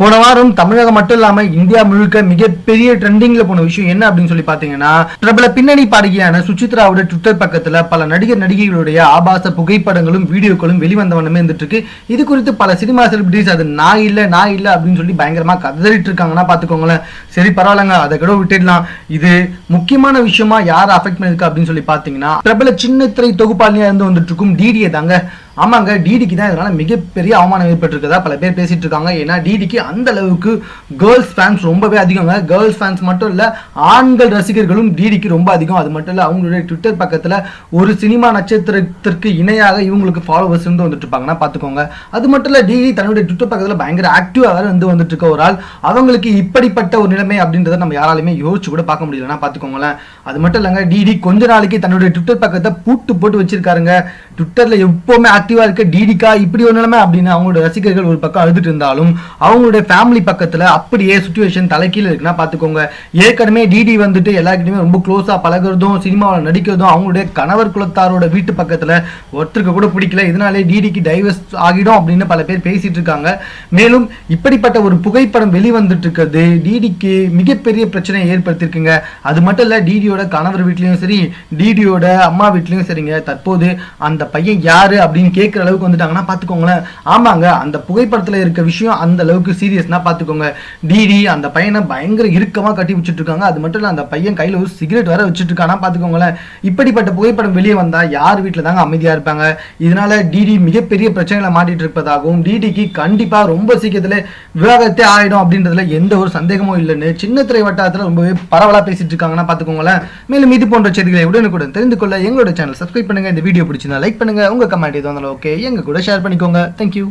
போன வாரம் தமிழகம் மட்டும் இல்லாம இந்தியா முழுக்க மிகப்பெரிய ட்ரெண்டிங்ல போன விஷயம் என்ன அப்படின்னு சொல்லி பாத்தீங்கன்னா பிரபல பின்னணி பாடகியான சுச்சித்ராவோட ட்விட்டர் பக்கத்துல பல நடிகர் நடிகைகளுடைய ஆபாச புகைப்படங்களும் வீடியோக்களும் வெளிவந்த வண்ணமே இருந்துட்டு இருக்கு. இது குறித்து பல சினிமா செலிபிரிட்டிஸ் அது நான் இல்ல நான் இல்ல அப்படின்னு சொல்லி பயங்கரமா கதறிட்டு இருக்காங்கன்னா பாத்துக்கோங்களேன் சரி பரவாயில்லங்க அதை கூட விட்டுடலாம். இது முக்கியமான விஷயமா யார் அஃபெக்ட் பண்ணிருக்கு அப்படின்னு சொல்லி பாத்தீங்கன்னா பிரபல சின்ன திரை தொகுப்பாளியா இருந்து வந்துட்டு இருக்கும் டிடிஏ தாங்க. ஆமாங்க டிடிக்கு தான் இதனால மிகப்பெரிய அவமானம் ஏற்பட்டிருக்கதா பல பேர் பேசிட்டு இருக்காங்க. ஏன்னா டிடிக்கு அந்த அளவுக்கு கேர்ள்ஸ் ஃபேன்ஸ் ரொம்பவே அதிகங்க. கேர்ள்ஸ் ஃபேன்ஸ் மட்டும் இல்லை ஆண்கள் ரசிகர்களும் டிடிக்கு ரொம்ப அதிகம். அது மட்டும் இல்லை அவங்களுடைய ட்விட்டர் பக்கத்தில் ஒரு சினிமா நட்சத்திரத்திற்கு இணையாக இவங்களுக்கு ஃபாலோவர்ஸ் இருந்து வந்துட்டு இருப்பாங்கன்னா பார்த்துக்கோங்க. அது மட்டும் இல்லை டிடி தன்னுடைய ட்விட்டர் பக்கத்தில் பயங்கர ஆக்டிவாக வந்து வந்துட்டு இருக்க ஒரு ஆள். அவங்களுக்கு இப்படிப்பட்ட ஒரு நிலைமை அப்படின்றத நம்ம யாராலுமே யோசிச்சு கூட பார்க்க முடியலன்னா பார்த்துக்கோங்களேன். அது மட்டும் இல்லைங்க டிடி கொஞ்ச நாளைக்கு தன்னுடைய ட்விட்டர் பக்கத்தை பூட்டு போட்டு வச்சிருக்காருங்க. ட்விட்டரில் எப்போவுமே ஆக்டிவாக இருக்க டிடிக்கா இப்படி ஒரு நிலைமை அப்படின்னு அவங்களோட ரசிகர்கள் ஒரு பக்கம் அழுதுட்டு இருந்தாலும் அவங்களோட அவங்களுடைய ஃபேமிலி பக்கத்தில் அப்படியே சுச்சுவேஷன் தலைக்கீழ் இருக்குன்னா பார்த்துக்கோங்க. ஏற்கனவே டிடி வந்துட்டு எல்லாருக்கிட்டையுமே ரொம்ப க்ளோஸாக பழகிறதும் சினிமாவில் நடிக்கிறதும் அவங்களுடைய கணவர் குலத்தாரோட வீட்டு பக்கத்தில் ஒருத்தருக்கு கூட பிடிக்கல. இதனாலே டிடிக்கு டைவர்ஸ் ஆகிடும் அப்படின்னு பல பேர் பேசிட்டு இருக்காங்க. மேலும் இப்படிப்பட்ட ஒரு புகைப்படம் வெளிவந்துட்டு இருக்கிறது டிடிக்கு மிகப்பெரிய பிரச்சனையை ஏற்படுத்தியிருக்குங்க. அது மட்டும் இல்லை டிடியோட கணவர் வீட்லேயும் சரி டிடியோட அம்மா வீட்லேயும் சரிங்க. தற்போது அந்த பையன் யாரு அப்படின்னு கேட்குற அளவுக்கு வந்துட்டாங்கன்னா பார்த்துக்கோங்களேன். ஆமாங்க அந்த புகைப்படத்தில் இருக்க விஷயம் அந்த அளவுக்கு சீரியஸ்னா பார்த்துக்கோங்க டிடி அந்த பையனை பயங்கர இறுக்கமாக கட்டி வச்சுட்டு இருக்காங்க அது மட்டும் இல்லை அந்த பையன் கையில் ஒரு சிகரெட் வேற வச்சுட்டு இருக்கானா இப்படிப்பட்ட புகைப்படம் வெளியே வந்தால் யார் வீட்டில் தாங்க அமைதியாக இருப்பாங்க? இதனால டிடி மிகப்பெரிய பிரச்சனைகளை மாட்டிட்டு இருப்பதாகவும் டிடிக்கு கண்டிப்பாக ரொம்ப சீக்கிரத்தில் விவாகரத்தே ஆகிடும் அப்படின்றதுல எந்த ஒரு சந்தேகமும் இல்லைன்னு சின்ன திரை வட்டாரத்தில் ரொம்பவே பரவலாக பேசிட்டு இருக்காங்கன்னா பார்த்துக்கோங்களேன் மேலும் இது போன்ற செய்திகளை உடனுக்குடன் தெரிந்து கொள்ள எங்களோட சேனல் சப்ஸ்கிரைப் பண்ணுங்க. இந்த வீடியோ பிடிச்சிருந்தா லைக் பண்ணுங்க. உங்க கமெண்ட் எதுவும் ஓகே எங்க கூட ஷேர் பண்ணிக்கோங்க. தேங்க்யூ